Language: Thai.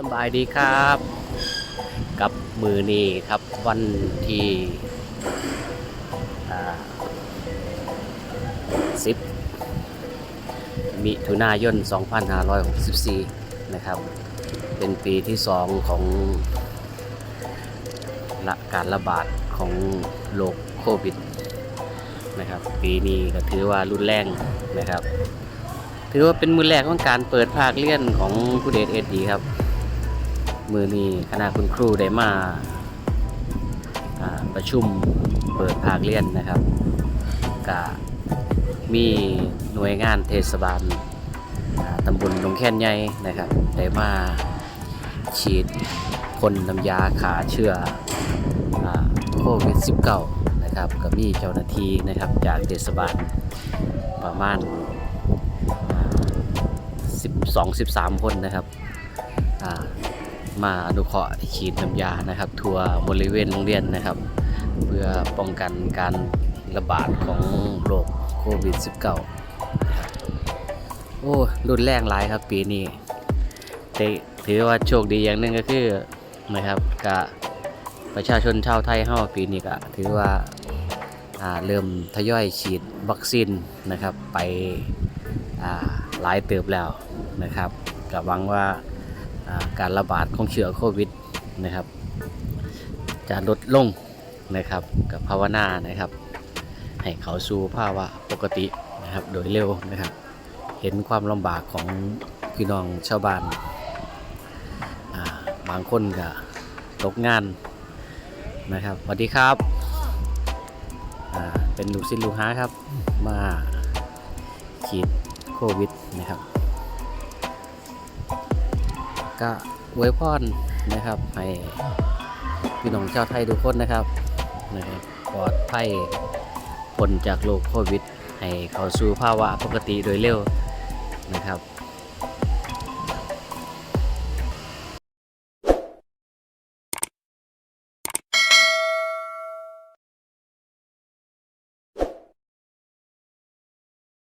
สบายดีครับ กับมือนี้ครับวันที่สิบมิถุนายน 2564 นะครับ เป็นปีที่สองของละการระบาดของโรคโควิดนะครับ ปีนี้ก็ถือว่ารุนแรงนะครับ ถือว่าเป็นมือแรกของการเปิดภาคเรียนของผู้เดชเอ็ดดีครับ มือนี้คณะคุณครูได้มาประชุมเปิดภาคเรียนนะครับก็มีหน่วยงานเทศบาลตำบลหนองแค่นใหญ่นะครับ ได้มาฉีดพ่นน้ำยาขาเชื้อโควิด -19 นะครับก็มีเจ้าหน้าที่นะครับจากเทศบาลประมาณ 12 13 คนนะครับ มาอนุเคราะห์ฉีดน้ำยานะครับ ทั่วบริเวณโรงเรียนนะครับ เพื่อป้องกันการระบาดของโรคโควิด -19 นะโอ้รุนแรงหลายครับปีนี้แต่ถือว่าโชคดีอย่างหนึ่งก็คือนะครับกะประชาชนชาวไทยเฮาปีนี้ก็ถือว่าาเริ่มทยอยฉีดวัคซีนนะครับไปหลายเติบแล้วนะครับก็หวังว่า การระบาดของเชื้อโควิดนะครับ จะลดลงนะครับกับภาวนานะครับ ให้เขาสู่ภาวะปกตินะครับโดยเร็วนะครับ เห็นความลำบากของพี่น้องชาวบ้านบางคนก็ตกงานนะครับสวัสดีครับเป็นลูกศิษย์ลูกหาครับ มาฉีดโควิดนะครับ ก็อวยพรนะครับ ให้พี่น้องชาวไทยทุกคนนะครับนะครับปลอดภัยพ้นจากโรคโควิด ให้เข้าสู่ภาวะปกติโดยเร็วนะครับ